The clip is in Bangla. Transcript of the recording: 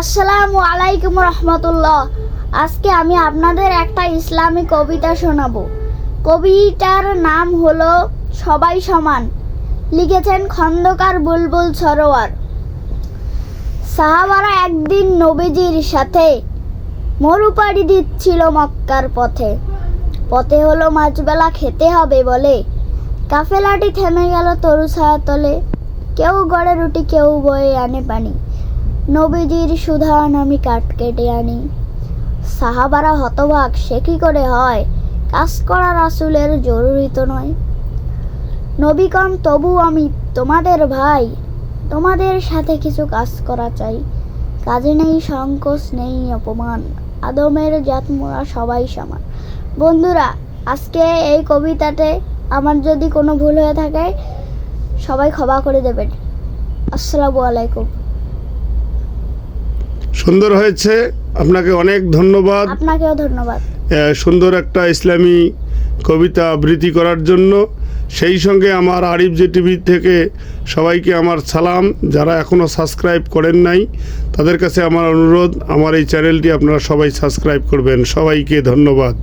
আসসালামু আলাইকুম রহমতুল্লাহ। আজকে আমি আপনাদের একটা ইসলামী কবিতা শোনাবো। কবিতার নাম হলো সবাই সমান। লিখেছেন খন্দকার বুলবুল সরোয়ার। সাহাবারা একদিন নবীজির সাথে মরুপাড়ি দিচ্ছিল মক্কার পথে। পথে হলো মাছবেলা খেতে হবে বলে। কাফেলাটি থেমে গেল তরু ছায়া তলে কেউ গড়ে রুটি, কেউ বয়ে আনে পানি। নবীজির সুধান আমি কাঠ কেটে আনি। সাহাবারা হতভাগ, সে কি করে হয়? কাজ করা রাসুলের জরুরি তো নয়। নবীকম তবু আমি তোমাদের ভাই, তোমাদের সাথে কিছু কাজ করা চাই। কাজে নেই সংকোচ, নেই অপমান। আদমের জাত মোরা সবাই সমান। বন্ধুরা, আজকে এই কবিতাতে আমার যদি কোনো ভুল হয়ে থাকে, সবাই ক্ষমা করে দেবেন। আসসালামু আলাইকুম। সুন্দর হয়েছে। আপনাকে অনেক ধন্যবাদ। আপনাকেও ধন্যবাদ। সুন্দর একটা ইসলামী কবিতা আবৃত্তি করার জন্য। সেই সঙ্গে আমার আরিফ জি টিভি থেকে সবাইকে আমার সালাম। যারা এখনও সাবস্ক্রাইব করেন নাই তাদের কাছে আমার অনুরোধ আমার এই চ্যানেলটি আপনারা সবাই সাবস্ক্রাইব করবেন। সবাইকে ধন্যবাদ।